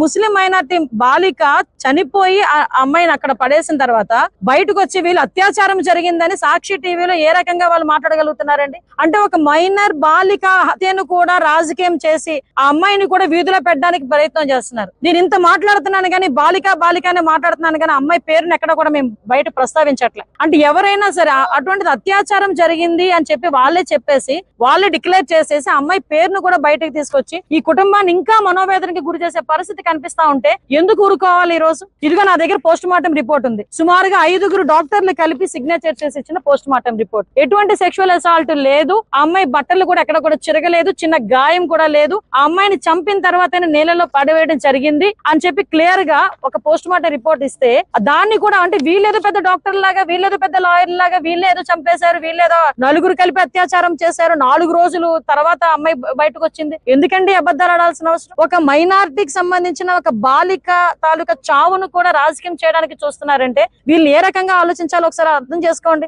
ముస్లిం minority బాలిక చనిపోయి ఆ అమ్మాయిని అక్కడ పడేసిన తర్వాత బయటకు వచ్చి వీళ్ళు అత్యాచారం జరిగిందని సాక్షి టీవీలో ఏ రకంగా వాళ్ళు మాట్లాడగలుగుతున్నారండి? అంటే ఒక మైనర్ బాలిక హత్యను కూడా రాజకీయం చేసి ఆ అమ్మాయిని కూడా వీధిలో పెట్టడానికి ప్రయత్నం చేస్తున్నారు. నేను ఇంత మాట్లాడుతున్నాను కానీ బాలిక బాలికనే మాట్లాడుతున్నాను కానీ అమ్మాయి పేరుని ఎక్కడ కూడా మేము బయట ప్రస్తావించట్లే. అంటే ఎవరైనా సరే అటువంటిది అత్యాచారం జరిగింది అని చెప్పి వాళ్ళే చెప్పేసి వాళ్ళే డిక్లేర్ చేసేసి అమ్మాయి పేరును కూడా బయటకు తీసుకొచ్చి ఈ కుటుంబాన్ని ఇంకా మనోవేదనకి గురి చేసే పరిస్థితి కనిపిస్తా ఉంటే ఎందుకు ఊరుకోవాలి ఈ రోజు? ఇదిగో నా దగ్గర పోస్ట్ మార్టం రిపోర్ట్ ఉంది. సుమారుగా ఐదుగురు డాక్టర్లు కలిపి సిగ్నేచర్ చేసి ఇచ్చిన పోస్ట్ మార్టం రిపోర్ట్ ఎటువంటి సెక్షువల్ అసాల్ట్ లేదు. ఆ అమ్మాయి బట్టలు కూడా ఎక్కడ కూడా చిరగలేదు. చిన్న గాయం కూడా లేదు. ఆ అమ్మాయిని చంపిన తర్వాత నీళ్ళలో పడవేయడం జరిగింది అని చెప్పి క్లియర్గా ఒక పోస్ట్ మార్టం రిపోర్ట్ ఇస్తే దాన్ని కూడా అంటే వీళ్ళేదో పెద్ద డాక్టర్ లాగా వీళ్ళేదో పెద్ద లాయర్ లాగా వీళ్ళేదో చంపేశారు వీళ్ళేదో నలుగురు కలిపి అత్యాచారం చేశారు. నాలుగు రోజులు తర్వాత అమ్మాయి బయటకు వచ్చింది. ఎందుకండి అబద్ధాలు ఆడాల్సిన అవసరం? ఒక మైనారిటీకి సంబంధించిన ఒక బాలిక తాలూకా చావును కూడా రాజకీయం చేయడానికి చూస్తున్నారంటే వీళ్ళు ఏ రకంగా ఆలోచించాలో ఒకసారి అర్థం చేసుకోండి.